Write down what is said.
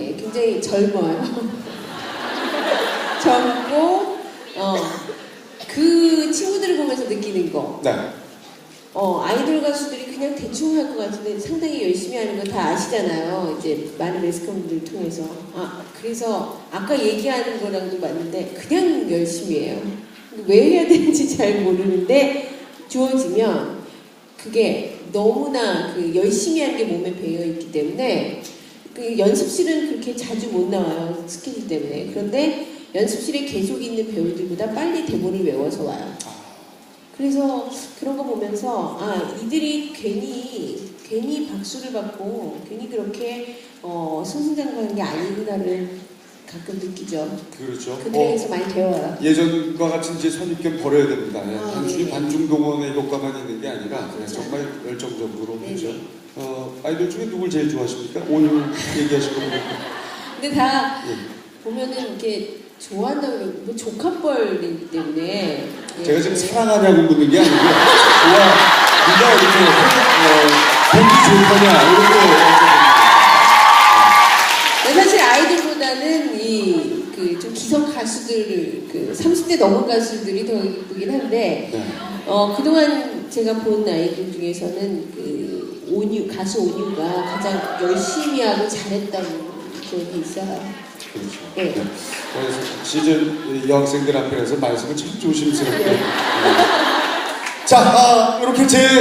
예, 굉장히 젊어요. 젊고 어, 그 친구들을 보면서 느끼는 거. 네. 어, 아이돌 가수들이 그냥 대충 할 것 같은데 상당히 열심히 하는 거 다 아시잖아요. 이제 많은 매스컴들을 통해서. 아, 그래서 아까 얘기하는 거랑도 맞는데 그냥 열심히 해요. 왜 해야 되는지 잘 모르는데 주어지면 그게 너무나 그 열심히 하는 게 몸에 배어 있기 때문에 그 연습실은 그렇게 자주 못 나와요. 스케줄 때문에. 그런데 연습실에 계속 있는 배우들보다 빨리 대본을 외워서 와요. 그래서 그런 거 보면서 아 이들이 괜히 괜히 박수를 받고 괜히 그렇게 어, 승승장구하는 게 아니구나를 가끔 느끼죠. 그렇죠. 그 어, 많이 배워요. 예전과 같은 이제 선입견 버려야 됩니다. 예, 아, 단순히 네네. 반중동원의 효과만 있는 게 아니라 그렇죠. 정말 열정적으로 네네. 그렇죠. 어, 아이돌 중에 누굴 제일 좋아하십니까? 오늘 보니까. 근데 다 예. 보면은 이렇게 좋아한다고 그러고 뭐 조카뻘이기 때문에 예. 제가 지금 사랑하냐고 묻는 게 아니고요. 좋아, 누가 이렇게 어, 보기 좋거냐 이런 거. 근데 사실 아이돌보다는 이 그 좀 기성 가수들 그 30대 넘은 가수들이 더 이쁘긴 한데 네. 어 그동안 제가 본 아이돌 중에서는 그 온유 가수 온유가 가장 열심히 하고 잘했다는 기억이 있어요. 그렇죠. 네. 네. 시즌 여학생들 앞에서 말씀을 참 조심스럽게. 네. 자, 아, 이렇게 제